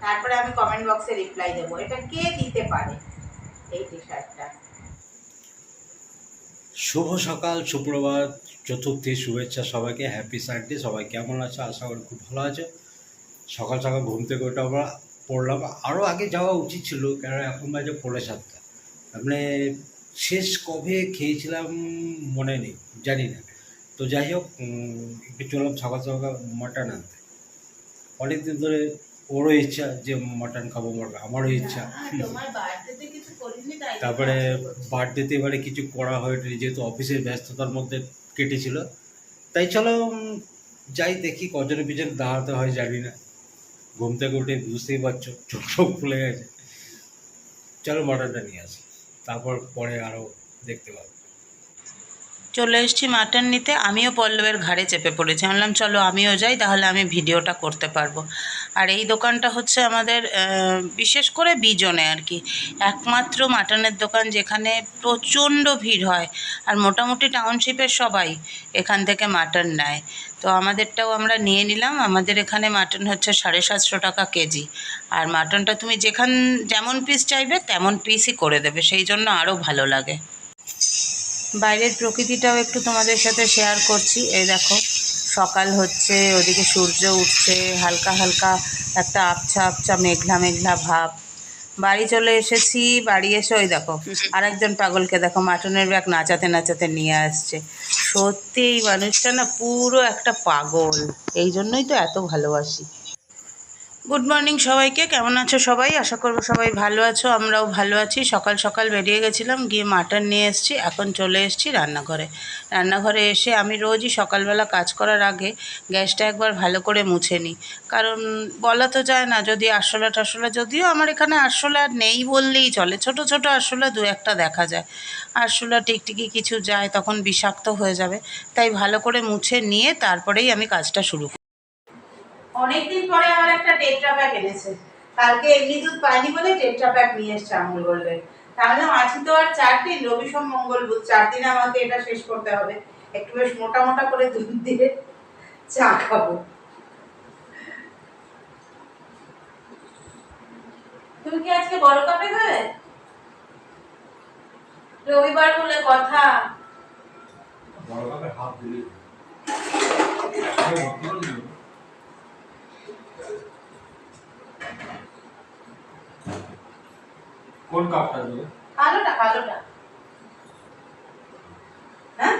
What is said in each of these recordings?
তারপরে আমি কমেন্ট বক্সে রিপ্লাই দেবো। এটা কে দিতে পারে? এই টি। শুভ সকাল, সুপ্রভাত। চতুর্থী শুভেচ্ছা সবাইকে হ্যাপি সানডে সবাই কেমন আছে? আশা করি খুব ভালো আছে। সকাল সকাল ঘুম থেকে ওটা আমরা পড়লাম। আরও আগে যাওয়া উচিত ছিল কেন এখন বাজে পড়ে সাতটা। মানে শেষ কবে খেয়েছিলাম মনে নেই জানি না। তো যাই হোক একটু চললাম সকাল সকাল মাটন আনতে। অনেকদিন ধরে ওরও ইচ্ছা যে মাটন খাব মাটন আমারও ইচ্ছা। তারপরে বার্থডেতে এবারে কিছু করা হয়নি যেহেতু অফিসের ব্যস্ততার মধ্যে কেটেছিল তাই চলো যাই দেখি কজনের পিছনে দাঁড়াতে হয়, জানি না। ঘুম থেকে উঠে বুঝতেই পারছ, চোখ চোখ ফুলে গেছে। চলো মটনটা নিয়ে আসি, তারপর পরে আরও দেখতে পাবো। চলে এসেছি মাটন নিতে। আমিও পল্লবের ঘাড়ে চেপে পড়েছি। বললাম, চলো আমিও যাই, তাহলে আমি ভিডিওটা করতে পারব। আর এই দোকানটা হচ্ছে আমাদের বিশেষ করে বিজনে আর কি। একমাত্র মাটনের দোকান যেখানে প্রচণ্ড ভিড় হয়। আর মোটামুটি টাউনশিপের সবাই এখান থেকে মাটন নেয়। তো আমাদেরটাও আমরা নিয়ে নিলাম। আমাদের এখানে মাটন হচ্ছে সাড়ে সাতশো টাকা কেজি। আর মাটনটা তুমি যেখান, যেমন পিস চাইবে, তেমন পিসই করে দেবে। সেই জন্য আরও ভালো লাগে। বাইরের প্রকৃতিটাও একটু তোমাদের সাথে শেয়ার করছি। এই দেখো, সকাল হচ্ছে, ওদিকে সূর্য উঠছে, হালকা হালকা একটা আবছা আবছা মেঘলা মেঘলা ভাব। বাড়ি চলে এসেছি, বাড়ি এসে ওই দেখো, আরেকজন পাগলকে দেখো, মাটনের ব্যাগ নাচাতে নাচাতে নিয়ে আসছে। সত্যি এই মানুষটা না পুরো একটা পাগল, এই জন্যই তো এত ভালোবাসি। গুড মর্নিং সবাইকে, কেমন আছো সবাই? আশা করব সবাই ভালো আছো, আমরাও ভালো আছি। সকাল সকাল বেরিয়ে গেছিলাম, গিয়ে মাটন নিয়ে এসেছি, এখন চলে এসেছি রান্নাঘরে। রান্নাঘরে এসে আমি রোজই সকালবেলা কাজ করার আগে গ্যাসটা একবার ভালো করে মুছে নিই। কারণ বলা তো যায় না, যদি আরশোলা টারশোলা, যদিও আমার এখানে আরশোলা নেই বললেই চলে, ছোট ছোট আরশোলা দু একটা দেখা যায়। আরশোলা টিকটিকি কিছু যায়, তখন বিষাক্ত হয়ে যাবে। তাই ভালো করে মুছে নিয়ে তারপরেই আমি কাজটা শুরু করি অনেকদিন পরে আমার একটা টেট্রা প্যাক এনেছে। কালকে এমনি দুধ পাইনি বলে টেট্রা প্যাক নিয়ে এসছে আমুল গোল্ডের। তাহলে আছি তো আর চার দিন, রবি সোম, মঙ্গল বুধ, চার দিনে আমাকে এটা শেষ করতে হবে। একটু বেশ মোটা মোটা করে দুধ দিয়ে চা খাব। তুমি কি আজকে বড় কাপে খাবে? রবিবার বলে কথা। বড় কাপে হাফ দিলে। কোন কাপটা দেবে? কালোটা কালোটা। হ্যাঁ?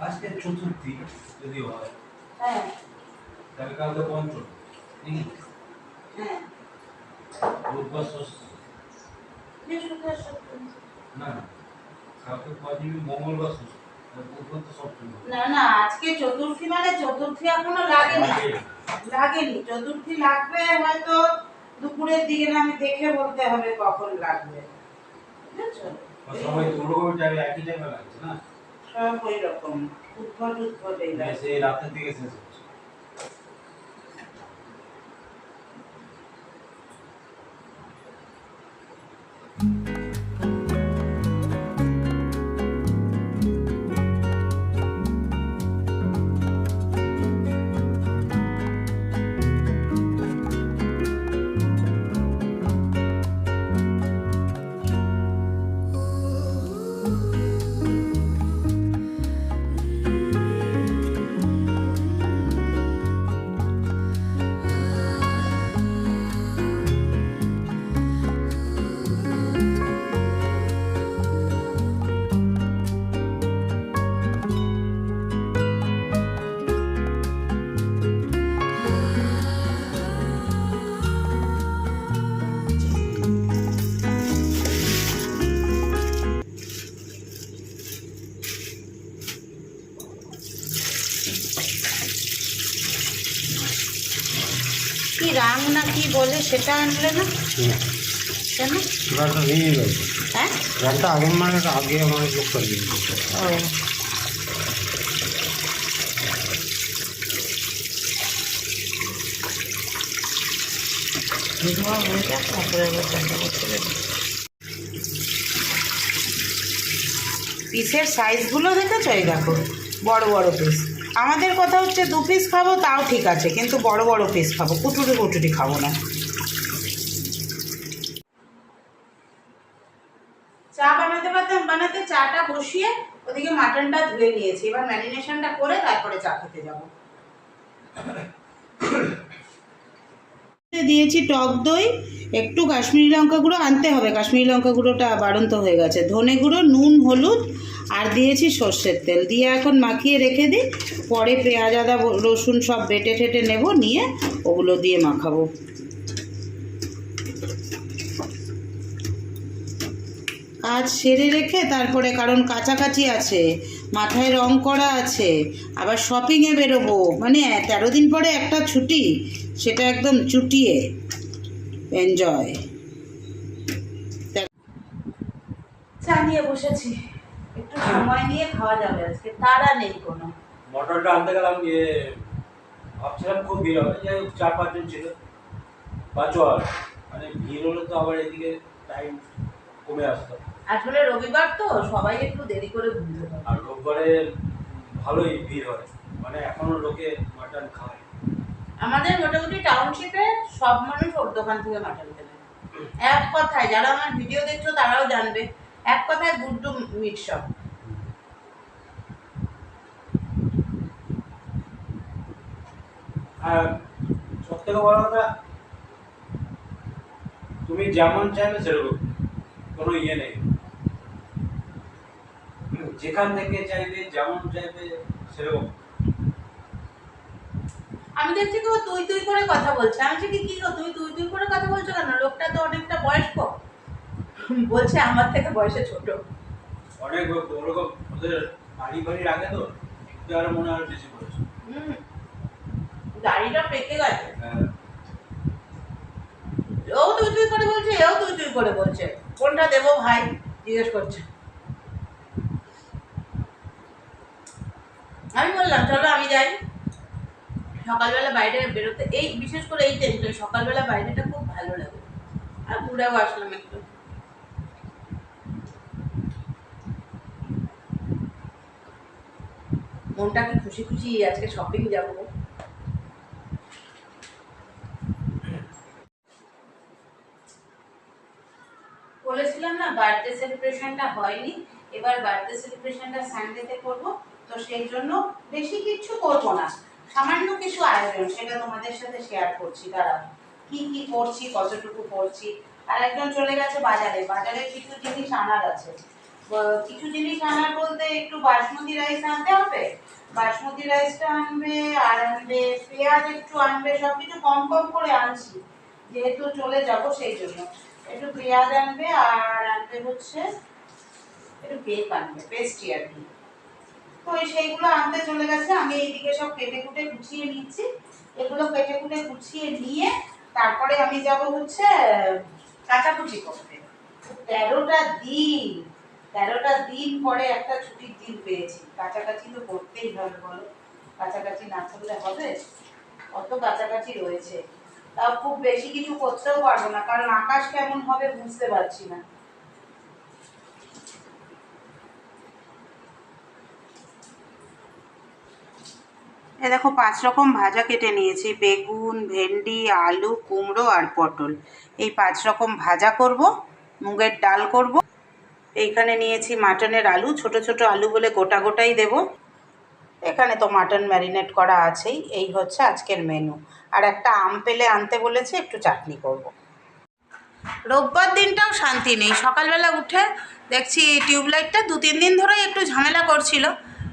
আজকে চতুর্থী যদি হয় হ্যাঁ। তাহলে কালকে পঞ্চম নাকি হ্যাঁ। বুধবার ষষ্ঠী। না কালকে কদিন মঙ্গলবার ষষ্ঠী। না না আজকে চতুর্থী মানে চতুর্থী এখনও লাগেনি। লাগেনি। চতুর্থী লাগবে হয়তো দুপুরের দিকে না আমি দেখে বলতে হবে কখন লাগবে। বুঝেছ? সবাই ওরকম টাইমে একই টাইমে লাগছে না? সব ওই রকম উদ্ভট উদ্ভট এই মানে রাতের দিকে শেষ বলে সেটা আনলে না? কেন? ভেঙে গেছে হ্যাঁ? আগের মানে আগে আমার লোক করে ও। ধোয়া হয়ে যাক তারপরে আবার ঠান্ডা করতে দেবো পিসের সাইজগুলো দেখেছ? এই দেখো বড় বড় পিস আমাদের কথা হচ্ছে দু পিস খাব তাও ঠিক আছে কিন্তু বড় বড় পিস খাব কুটুরি কুটুরি খাব না। চা বানাতে পারতাম বানাতে চাটা বসিয়ে ওদিকে মাটনটা ধুয়ে নিয়েছি। এবার ম্যারিনেশনটা করে তারপরে চা খেতে যাব। দিয়েছি টক দই একটু কাশ্মীরি লঙ্কা গুঁড়ো আনতে হবে। কাশ্মীরি লঙ্কা গুঁড়োটা বাড়ন্ত হয়ে গেছে। ধনে গুঁড়ো নুন হলুদ আর দিয়েছি সর্ষের তেল। দিয়ে এখন মাখিয়ে রেখে দিই। পরে পেঁয়াজ, আদা, রসুন সব বেটে ঠেটে নেব, নিয়ে ওগুলো দিয়ে মাখাবো। কাজ সেরে রেখে তারপরে কারণ কাছাকাছি আছে, মাথায় রং করা আছে, আবার শপিংয়ে বেরোবো। মানে তেরো দিন পরে একটা ছুটি, সেটা একদম চুটিয়ে। এনজয় চা নিয়ে বসেছি। একটু সময় নিয়ে খাওয়া যাবে আজকে তারা নেই কোনো। মটরটা আনতে গেলাম গিয়ে ভাবছিলাম খুব ভিড় হবে যাই হোক চার পাঁচজন ছিল। আর মানে ভিড় হলে তো আবার এদিকে টাইম কমে আসতো। আসলে রবিবার তো সবাই একটু দেরি করে ঘুরতে আর রোববারে ভালোই ভিড় হয় মানে এখনও লোকে মাটন খায়। আমাদের মোটামুটি টাউনশিপে সব মানুষ ওর দোকান থেকে মাটন কেনে এক কথায় যারা আমার ভিডিও দেখছ তারাও জানবে। এক কথায় গুড্ডু মিট শপ আর সব থেকে বড় কথা তুমি যেমন চাইবে সেরকম কোনো ইয়ে নেই। যেখান থেকে চাইবে যেমন চাইবে সেরকম। আমি দেখছি কেউ তুই তুই করে কথা বলছে। আমি কি কি তুই তুই তুই করে কথা বলছো কেন? লোকটা তো অনেকটা বয়স্ক। বলছে আমার থেকে বয়সে ছোট। অনেক ওরকম ওদের বাড়ি বাড়ির আগে তো একটু আরও মনে হয় বেশি হুম। গাড়িটা পেকে গেছে। হ্যাঁ। ও তুই তুই করে বলছে এও তুই তুই করে বলছে। কোনটা দেবো ভাই? জিজ্ঞেস করছে। আমি বললাম চলো আমি যাই। সকালবেলা বাইরে বেরোতে এই বিশেষ করে এই টাইমটা সকালবেলা বাইরেটা খুব ভালো লাগে। আর ঘুরেও আসলাম একটু। মনটা কি খুশি খুশি আজকে শপিং যাব? বলেছিলাম না বার্থডে সেলিব্রেশনটা হয়নি। এবার বার্থডে সেলিব্রেশনটা সানডেতে করব। তো সেই জন্য বেশি কিছু করব না। সামান্য কিছু আয়োজন, সেটা তোমাদের সাথে শেয়ার করছি। দাঁড়াও, কি কি করছি, কতটুকু করছি? আর একজন চলে গেছে বাজারে। বাজারে কিছু জিনিস আনার আছে। কিছু জিনিস আনার বলতে একটু বাসমতি রাইস আনতে হবে। বাসমতি রাইসটা আনবে, আর আনবে পেঁয়াজ একটু আনবে সব কিছু কম কম করে আনছি, যেহেতু চলে যাব সেই জন্য। একটু পেঁয়াজ আনবে, আর আনবে হচ্ছে একটু কেক আনবে পেস্টি আর কি। তো সেইগুলো আনতে চলে গেছে, আমি এইদিকে সব কেটে কুটে গুছিয়ে নিচ্ছি। এগুলো কেটে কুটে গুছিয়ে নিয়ে তারপরে আমি যাব হচ্ছে কাঁচাকুচি করতে। তেরোটা দিন তেরোটা দিন পরে একটা ছুটির দিন পেয়েছি। কাছাকাছি তো করতেই হবে বলো? কাছাকাছি না করলে হবে? কত কাছাকাছি রয়েছে। তাও খুব বেশি কিছু করতেও পারব না, কারণ আকাশ কেমন হবে বুঝতে পারছি না। এ দেখো, পাঁচ রকম ভাজা কেটে নিয়েছি। বেগুন, ভেন্ডি, আলু, কুমড়ো আর পটল। এই পাঁচ রকম ভাজা করব, মুগের ডাল করব। এইখানে নিয়েছি মাটনের আলু, ছোট ছোট আলু বলে গোটা গোটাই দেব। এখানে তো মাটন ম্যারিনেট করা আছেই, এই হচ্ছে আজকের মেনু আর একটা আম পেলে আনতে বলেছে, একটু চাটনি করব। রোববার দিনটাও শান্তি নেই, সকালবেলা উঠে দেখছি টিউবলাইটটা দু তিন দিন ধরেই একটু ঝামেলা করছিল,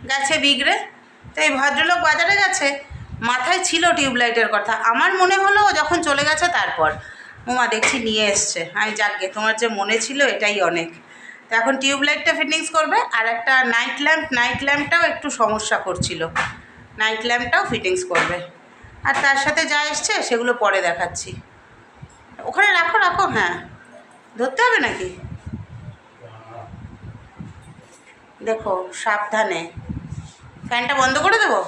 গেছে বিগড়ে। তো এই ভদ্রলোক বাজারে গেছে, মাথায় ছিল টিউবলাইটের কথা। আমার মনে হলো যখন চলে গেছে তারপর। উমা দেখছি নিয়ে এসছে। আমি যাকগে তোমার যে মনে ছিল এটাই অনেক। এখন টিউবলাইটটা ফিটিংস করবে আর একটা নাইট ল্যাম্প নাইট ল্যাম্পটাও একটু সমস্যা করছিল। নাইট ল্যাম্পটাও ফিটিংস করবে। আর তার সাথে যা এসছে সেগুলো পরে দেখাচ্ছি। ওখানে রাখো রাখো হ্যাঁ। ধরতে হবে নাকি? দেখো সাবধানে। ফ্যানটা বন্ধ করে দেবো?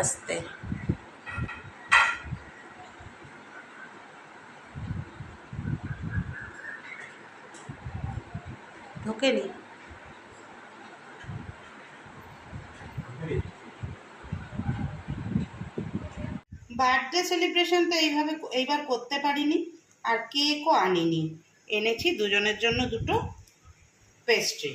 আস্তে। ঢোকেনি। বার্থডে সেলিব্রেশন তো এইভাবে এইবার করতে পারিনি, আর কেকও আনিনি। এনেছি দুজনের জন্য দুটো পেস্ট্রি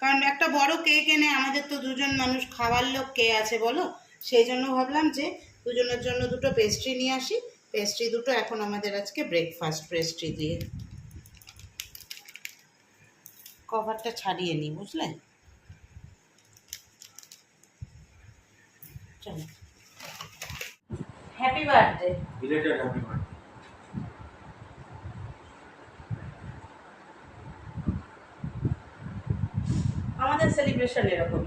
কারণ একটা বড় কেক এনে আমাদের তো দুজন মানুষ খাওয়ার লোক কে আছে বলো? সেই জন্য ভাবলাম যে দুজনের জন্য দুটো পেস্ট্রি নিয়ে আসি। পেস্ট্রি দুটো এখন আমাদের আজকে ব্রেকফাস্ট পেস্ট্রি দিয়ে। কভারটা ছাড়িয়ে নিই বুঝলে? চলো। Happy birthday related happy birthday আমাদের সেলিব্রেশন এরকম।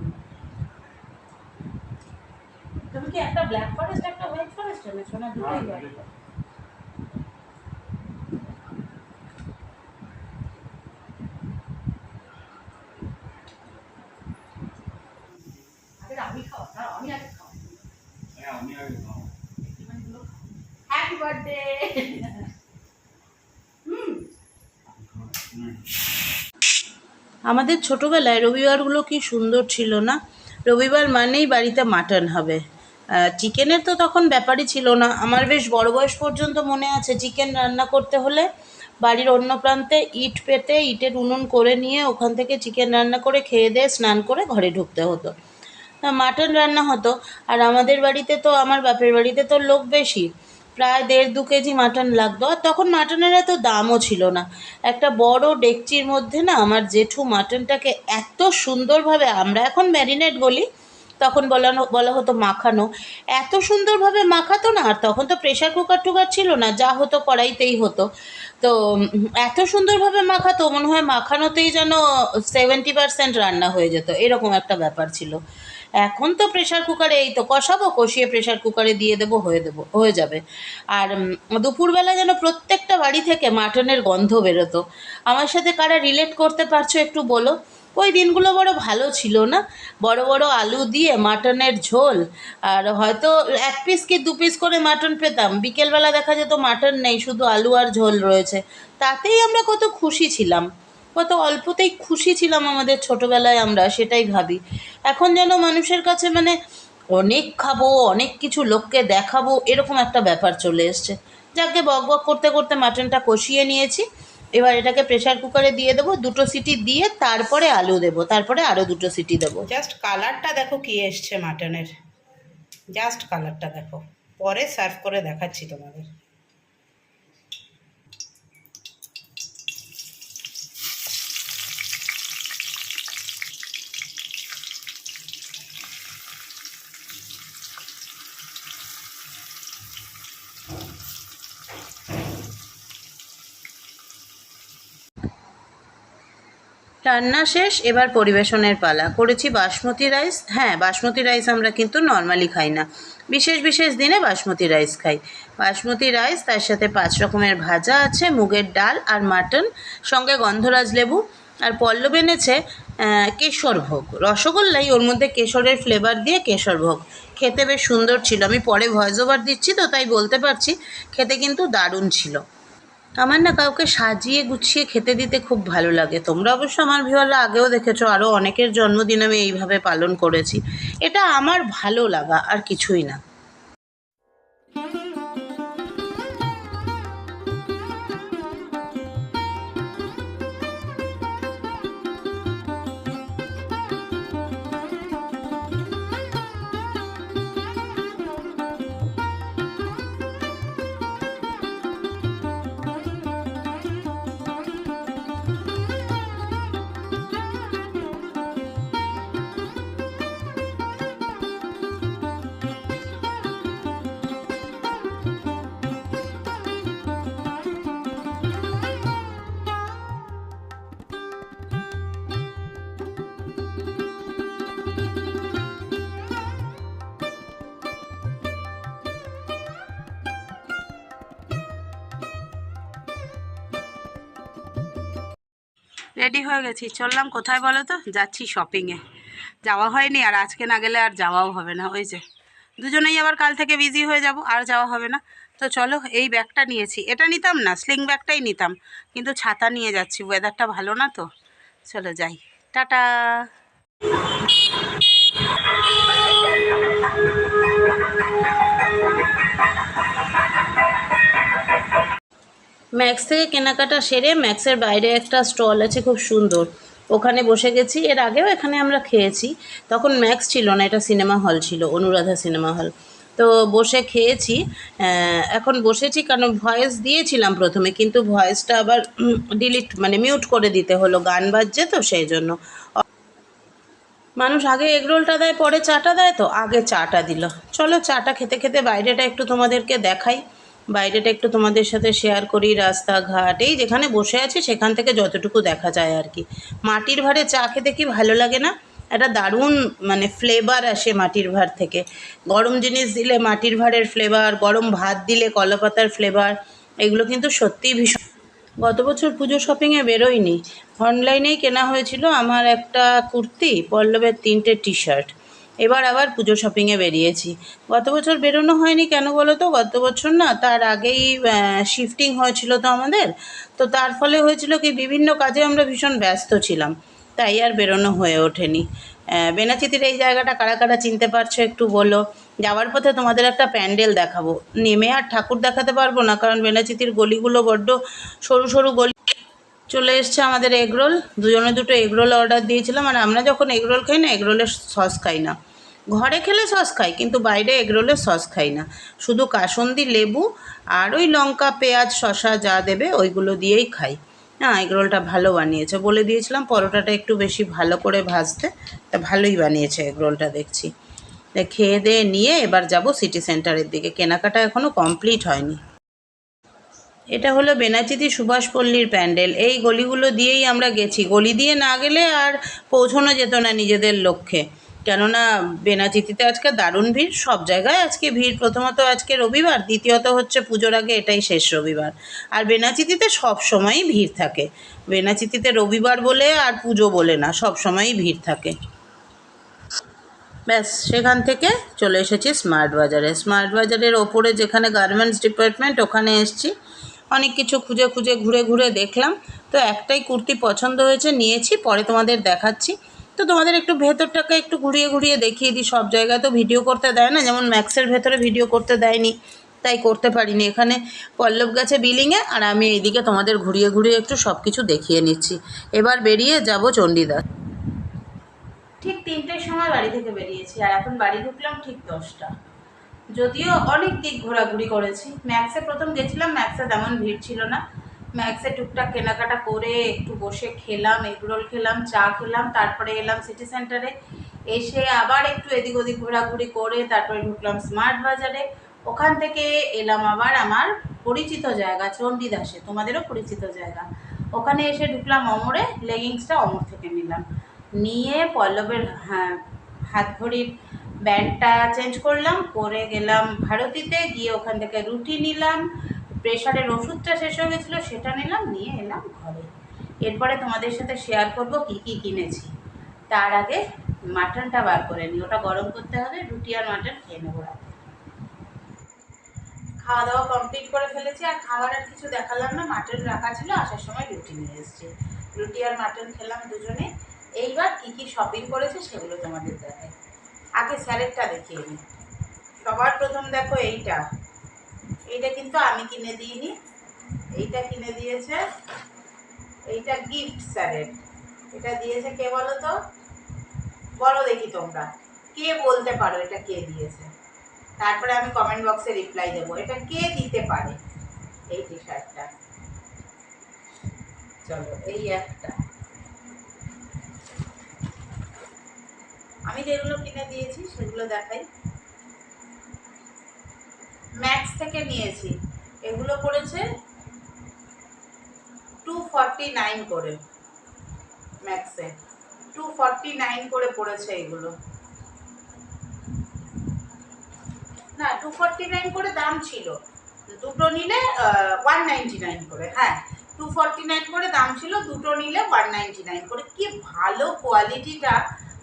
তুমি কি একটা ব্ল্যাক ফরেস্ট একটা হোয়াইট ফরেস্ট এনেছো না দুটোই হোয়াইট আমি খাওয়া দাঁড়াও, আমি আগে খাওয়া হ্যাঁ আমি আগে খাও হ্যাপি বার্থডে হুম হুম আমাদের ছোটোবেলায় রবিবারগুলো কি সুন্দর ছিল না? রবিবার মানেই বাড়িতে মাটন হবে। চিকেনের তো তখন ব্যাপারই ছিল না। আমার বেশ বড় বয়স পর্যন্ত মনে আছে চিকেন রান্না করতে হলে বাড়ির অন্য প্রান্তে ইট পেতে ইটের উনুন করে নিয়ে ওখান থেকে চিকেন রান্না করে খেয়ে দিয়ে স্নান করে ঘরে ঢুকতে হতো। মাটন রান্না হতো। আর আমাদের বাড়িতে তো, আমার বাপের বাড়িতে তো লোক বেশি। প্রায় দেড় দু কেজি মাটন লাগতো। আর তখন মাটনের এত দামও ছিল না। একটা বড় ডেকচির মধ্যে না আমার জেঠু মাটনটাকে এত সুন্দরভাবে, আমরা এখন ম্যারিনেট বলি, তখন বলানো, বলা হতো মাখানো। এত সুন্দরভাবে মাখাতো না, আর তখন তো প্রেশার কুকার টুকার ছিল না, যা হতো কড়াইতেই হতো। তো এত সুন্দরভাবে মাখাতো, মনে হয় মাখানোতেই যেন সেভেন্টি পার্সেন্ট রান্না হয়ে যেত। এরকম একটা ব্যাপার ছিল। এখন তো প্রেশার কুকারে এই তো কষাবো, কষিয়ে প্রেশার কুকারে দিয়ে দেবো, হয়ে দেবো, হয়ে যাবে। আর দুপুরবেলা যেন প্রত্যেকটা বাড়ি থেকে মাটনের গন্ধ বেরোতো। আমার সাথে কারা রিলেট করতে পারছ একটু বলো? ওই দিনগুলো বড় ভালো ছিল না? বড় বড় আলু দিয়ে মাটনের ঝোল, আর হয়তো এক পিস কি দু পিস করে মাটন পেতাম। বিকেলবেলা দেখা যেত মাটন নেই, শুধু আলু আর ঝোল রয়েছে। তাতেই আমরা কত খুশি ছিলাম। কত অল্পতেই খুশি ছিলাম আমাদের ছোটোবেলায় আমরা, সেটাই ভাবি। এখন যেন মানুষের কাছে মানে অনেক খাব, অনেক কিছু লোককে দেখাবো, এরকম একটা ব্যাপার চলে এসছে। যাকে বক বক করতে করতে মাটনটা কষিয়ে নিয়েছি, এবার এটাকে প্রেশার কুকারে দিয়ে দেবো, দুটো সিটি দিয়ে তারপরে আলু দেবো, তারপরে আরও দুটো সিটি দেবো। জাস্ট কালারটা দেখো কি এসছে মাটনের। জাস্ট কালারটা দেখো। পরে সার্ভ করে দেখাচ্ছি তোমাদের। রান্না শেষ, এবার পরিবেশনের পালা। করেছি বাসমতি রাইস। হ্যাঁ বাসমতি রাইস আমরা কিন্তু নর্মালি খাই না। বিশেষ বিশেষ দিনে বাসমতি রাইস খাই। বাসমতি রাইস, তার সাথে পাঁচ রকমের ভাজা আছে, মুগের ডাল আর মাটন, সঙ্গে গন্ধরাজ লেবু। আর পল্লব এনেছে কেশর ভোগ। রসগোল্লাই, ওর মধ্যে কেশরের ফ্লেভার দিয়ে কেশর ভোগ। খেতে বেশ সুন্দর ছিল। আমি পরে ভয়েস ওভার দিচ্ছি তো, তাই বলতে পারছি, খেতে কিন্তু দারুণ ছিল। আমার না কাউকে সাজিয়ে গুছিয়ে খেতে দিতে খুব ভালো লাগে। তোমরা অবশ্য আমার ভিওয়ালা আগেও দেখেছ আরও অনেকের জন্মদিন আমি এইভাবে পালন করেছি। এটা আমার ভালো লাগা, আর কিছুই না। রেডি হয়ে গেছি। চললাম কোথায় বলো তো? যাচ্ছি শপিংয়ে যাওয়া হয়নি আর আজকে না গেলে আর যাওয়াও হবে না, ওই যে। দুজনেই আবার কাল থেকে বিজি হয়ে যাব, আর যাওয়া হবে না। তো চলো, এই ব্যাগটা নিয়েছি। এটা নিতাম না স্লিং ব্যাগটাই নিতাম। কিন্তু ছাতা নিয়ে যাচ্ছি ওয়েদারটা ভালো না তো। চলো যাই। টাটা! ম্যাক্স থেকে কেনাকাটা সেরে ম্যাক্সের বাইরে একটা স্টল আছে খুব সুন্দর। ওখানে বসে গেছি। এর আগেও এখানে আমরা খেয়েছি। তখন ম্যাক্স ছিল না, এটা সিনেমা হল ছিল, অনুরাধা সিনেমা হল তো বসে খেয়েছি। এখন বসেছি কারণ ভয়েস দিয়েছিলাম প্রথমে, কিন্তু ভয়েসটা আবার ডিলিট মানে মিউট করে দিতে হলো, গান বাজছে তো সেই জন্য। মানুষ আগে এগরোলটা দেয়, পরে চাটা দেয় তো, আগে চাটা দিল। চলো চাটা খেতে খেতে বাইরেটা একটু তোমাদেরকে দেখাই। বাইরেটা একটু তোমাদের সাথে শেয়ার করি, রাস্তাঘাট, এই যেখানে বসে আছি সেখান থেকে যতটুকু দেখা যায় আর কি। মাটির ভাঁড়ে চা খেতে কি ভালো লাগে না? একটা দারুণ মানে ফ্লেভার আসে মাটির ভাঁড় থেকে। গরম জিনিস দিলে মাটির ভাঁড়ের ফ্লেভার গরম ভাত দিলে কলাপাতার ফ্লেভার এগুলো কিন্তু সত্যিই ভীষণ। গত বছর পুজো শপিংয়ে বেরোয়নি অনলাইনেই কেনা হয়েছিল আমার একটা কুর্তি, পল্লবের তিনটে টি শার্ট এবার আবার পুজো শপিংয়ে বেরিয়েছি। গত বছর বেরোনো হয়নি কেন বলো তো? গত বছর না, তার আগেই শিফটিং হয়েছিল তো আমাদের। তো তার ফলে হয়েছিল কি, বিভিন্ন কাজে আমরা ভীষণ ব্যস্ত ছিলাম। তাই আর বেরোনো হয়ে ওঠেনি। বেনাচিতির এই জায়গাটা কারা কারা চিনতে পারছ একটু বলো? যাওয়ার পথে তোমাদের একটা প্যান্ডেল দেখাবো। নেমে আর ঠাকুর দেখাতে পারব না, কারণ বেনাচিতির গলিগুলো বড্ড সরু সরু গলি। চলে এসছে আমাদের এগরোল। দুজনে দুটো এগরোল অর্ডার দিয়েছিলাম, আর আমরা যখন এগরোল খাই না, এগরোলের সস খাই না। ঘরে খেলে সস খাই, কিন্তু বাইরে এগরোলের সস খাই না। শুধু কাসন্দি লেবু আর ওই লঙ্কা, পেঁয়াজ, শসা যা দেবে ওইগুলো দিয়েই খাই। হ্যাঁ এগরোলটা ভালো বানিয়েছে। বলে দিয়েছিলাম পরোটাটা একটু বেশি ভালো করে ভাজতে, তা ভালোই বানিয়েছে এগরোলটা দেখছি। খেয়ে দিয়ে নিয়ে এবার যাব সিটি সেন্টারের দিকে। কেনাকাটা এখনও কমপ্লিট হয়নি। এটা হলো বেনাচিতি সুভাষপল্লীর প্যান্ডেল। এই গলিগুলো দিয়েই আমরা গেছি। গলি দিয়ে না গেলে আর পৌঁছানো যেত না নিজেদের লক্ষ্যে। কেননা বেনাচিতিতে আজকে দারুণ ভিড়, সব জায়গায় আজকে ভিড়। প্রথমত আজকে রবিবার, দ্বিতীয়ত হচ্ছে পুজোর আগে এটাই শেষ রবিবার। আর বেনাচিতিতে সব সময়ই ভিড় থাকে। বেনাচিতিতে রবিবার বলে আর পুজো বলে না, সব সময়ই ভিড় থাকে। ব্যাস, সেখান থেকে চলে এসেছি স্মার্ট বাজারে। স্মার্ট বাজারের ওপরে যেখানে গার্মেন্টস ডিপার্টমেন্ট, ওখানে এসেছি। অনেক কিছু খুঁজে খুঁজে, ঘুরে ঘুরে দেখলাম। তো একটাই কুর্তি পছন্দ হয়েছে, নিয়েছি, পরে তোমাদের দেখাচ্ছি। তো তোমাদের একটু ভেতরটাকে একটু ঘুরিয়ে ঘুরিয়ে দেখিয়ে দিই। সব জায়গায় তো ভিডিও করতে দেয় না, যেমন ম্যাক্সের ভেতরে ভিডিও করতে দেয়নি, তাই করতে পারিনি। এখানে পল্লব গেছে বিলিংয়ে, আর আমি এইদিকে তোমাদের ঘুরিয়ে ঘুরিয়ে একটু সব কিছু দেখিয়ে নিচ্ছি। এবার বেরিয়ে যাব চণ্ডীদাস। ঠিক তিনটের সময় বাড়ি থেকে বেরিয়েছি, আর এখন বাড়ি ঢুকলাম ঠিক দশটা। যদিও অনেক দিক ঘোরাঘুরি করেছি। ম্যাক্সে প্রথম গেছিলাম ম্যাক্সে তেমন ভিড় ছিল না। ম্যাক্সে টুকটাক কেনাকাটা করে একটু বসে খেলাম, এগরোল খেলাম, চা খেলাম, তারপরে এলাম সিটি সেন্টারে এসে আবার একটু এদিক ওদিক ঘোরাঘুরি করে তারপরে ঢুকলাম স্মার্ট বাজারে ওখান থেকে এলাম আবার আমার পরিচিত জায়গা চণ্ডীদাসে তোমাদেরও পরিচিত জায়গা। ওখানে এসে ঢুকলাম অমরে লেগিংসটা অমর থেকে নিলাম। নিয়ে পল্লবের হ্যাঁ হাত ঘড়ির ব্যান্ডটা চেঞ্জ করলাম করে গেলাম ভারতীতে, গিয়ে ওখান থেকে রুটি নিলাম। প্রেশারের ওষুধটা শেষ হয়ে গেছিল, সেটা নিলাম, নিয়ে এলাম ঘরে। এরপরে তোমাদের সাথে শেয়ার করব কি কি কিনেছি। তার আগে মাটনটা বার করে নিই, ওটা গরম করতে হবে, রুটি আর মাটন খেয়ে নেব রাতে। খাওয়া দাওয়া কমপ্লিট করে ফেলেছি, আর খাবার আর কিছু দেখালাম না, মাটন রাখা ছিল, আসার সময় রুটি নিয়ে এসেছি। রুটি আর মাটন খেলাম দুজনে। এইবার কি কি শপিং করেছে সেগুলো তোমাদের দেখাই। আগে স্যারেরটা দেখিয়ে নিই। সবার প্রথম দেখো এইটা। এইটা কিন্তু আমি কিনে দিইনি। এইটা কিনে দিয়েছে। এইটা গিফট স্যারের এটা দিয়েছে কে বলো তো বলো দেখি তোমরা। কে বলতে পারো এটা কে দিয়েছে? তারপরে আমি কমেন্ট বক্সে রিপ্লাই দেবো। এটা কে দিতে পারে? এই টি শার্টটা চলো, এই একটা। আমি যেগুলো কিনে দিয়েছি সেগুলো দেখাই ম্যাক্স থেকে নিয়েছি। এগুলো পড়েছে টু ফর্টি নাইন করে ম্যাক্সে টু ফর্টি নাইন করে পড়েছে এগুলো। না টু ফর্টি নাইন করে দাম ছিল। দুটো নিলে ওয়ান নাইনটি নাইন করে হ্যাঁ। টু ফর্টি নাইন করে দাম ছিল, দুটো নিলে ওয়ান নাইনটি নাইন করে। কি ভালো কোয়ালিটিটা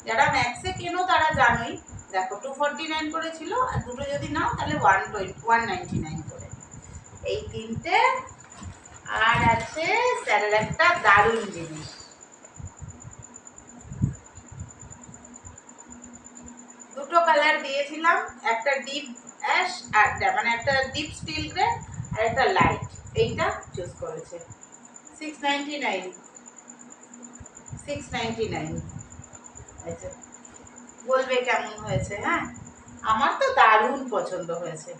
যারা ম্যাক্সে কেনো তারা জানোই। দেখো টু ফর্টি নাইন করে ছিল আর দুটো যদি নাও তাহলে one twenty one ninety nine করে। এই তিনটে আর আছে স্যারের একটা দারুণ জিনিস। দুটো কালার দিয়েছিলাম, একটা ডিপ অ্যাশ আর মানে একটা ডিপ স্টিল গ্রে আর একটা লাইট এইটা চুজ করেছে। Six ninety nine six ninety nine আচ্ছা বলবে কেমন হয়েছে হ্যাঁ? আমার তো দারুণ পছন্দ হয়েছে।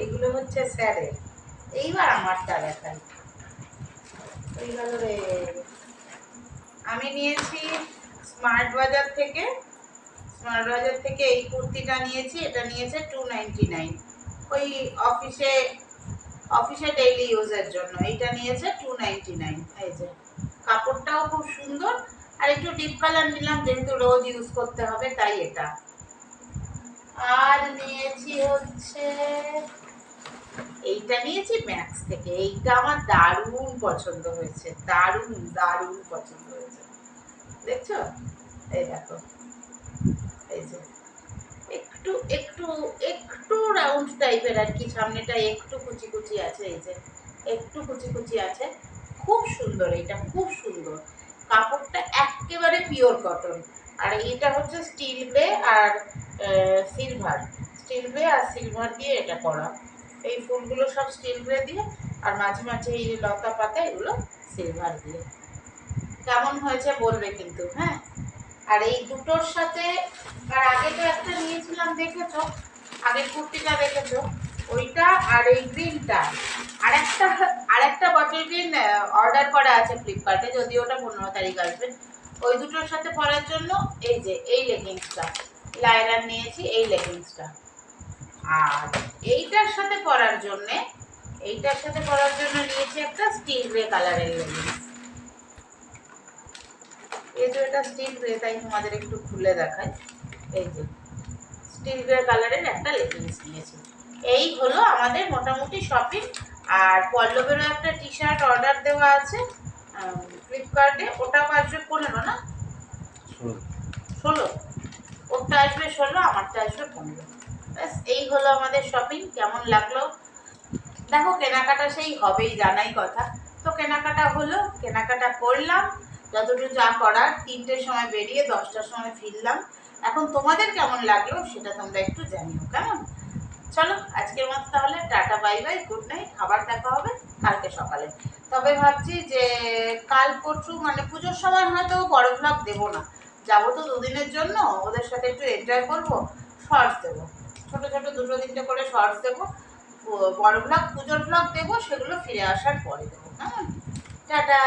এইগুলো হচ্ছে স্যারের। এইবার আমারটা দেখাই আমি নিয়েছি স্মার্ট বাজার থেকে, স্মার্ট বাজার থেকে এই কুর্তিটা নিয়েছি, এটা নিয়েছে টু নাইনটি নাইন ওই অফিসে অফিসে ডেইলি ইউজের জন্য। এইটা নিয়েছে টু নাইনটি নাইন এই যে, কাপড়টাও খুব সুন্দর। আর একটু ডিপ কালার নিলাম, যেহেতু রোজ ইউজ করতে হবে, তাই এটা। আর নিয়েছি হচ্ছে, এইটা নিয়েছি ম্যাক্স থেকে। এইটা আমার দারুণ পছন্দ হয়েছে, দারুণ দারুণ পছন্দ হয়েছে। দেখছ? এই দেখো। এই যে। একটু একটু একটু রাউন্ড টাইপের আর কি, সামনেটা একটু কুচি কুচি আছে, এই যে। একটু কুচি কুচি আছে। খুব সুন্দর এটা খুব সুন্দর। কাপড়টা একেবারে পিওর কটন আর এটা হচ্ছে স্টিল বে আর সিলভার স্টিল বে আর সিলভার দিয়ে এটা করা। এই ফুলগুলো সব স্টিল বে দিয়ে আর মাঝে মাঝে এই লতা পাতা এগুলো সিলভার দিয়ে। কেমন হয়েছে বলবে কিন্তু হ্যাঁ? আর এই দুটোর সাথে, আর আগে তো একটা নিয়েছিলাম, দেখেছ? আগের কুর্তিটা দেখেছ? ওইটা আর এই গ্রিনটা আর একটা আর একটা বটল গ্রিন অর্ডার করা আছে ফ্লিপকার্টে যদি ওটা পনেরো তারিখ আসবে। ওই দুটোর সাথে পরার জন্য এই যে, এই লেগিংসটা লাইরার নিয়েছি, এই লেগিংসটা আর এইটার সাথে পরার জন্যে, এইটার সাথে পরার জন্য নিয়েছি একটা স্টিল গ্রে কালারের লেগিংস এই যে এটা স্টিল গ্রে তাই তোমাদের একটু খুলে দেখাই। এই যে স্টিল গ্রে কালারের একটা লেগিংস নিয়েছি। এই হলো আমাদের মোটামুটি শপিং আর পল্লবেরও একটা টি শার্ট অর্ডার দেওয়া আছে ফ্লিপকার্টে ওটাও আসবে পনেরো না? ষোলো। ওরটা আসবে ষোলো আমারটা আসবে পনেরো। ব্যাস এই হলো আমাদের শপিং কেমন লাগল? দেখো কেনাকাটা সেই হবেই জানাই কথা। তো কেনাকাটা হলো কেনাকাটা করলাম। যতটুকু যা করার তিনটের সময় বেরিয়ে দশটার সময় ফিরলাম। এখন তোমাদের কেমন লাগল সেটা তোমরা একটু জানিও কেমন? চলো, আজকের মতো তাহলে, টাটা, বাই বাই গুড নাইট আবার দেখা হবে কালকে সকালে। তবে ভাবছি যে কাল পরশু মানে পুজোর সময় হয়তো বড় ভ্লগ দেবো না। যাব তো দুদিনের জন্য, ওদের সাথে একটু এনজয় করব শর্টস দেবো। ছোটো ছোটো দুটো, তিনটে করে শর্টস দেবো। বড় ভ্লগ পুজোর ভ্লগ দেবো, সেগুলো ফিরে আসার পরে দেবো। হ্যাঁ টাটা!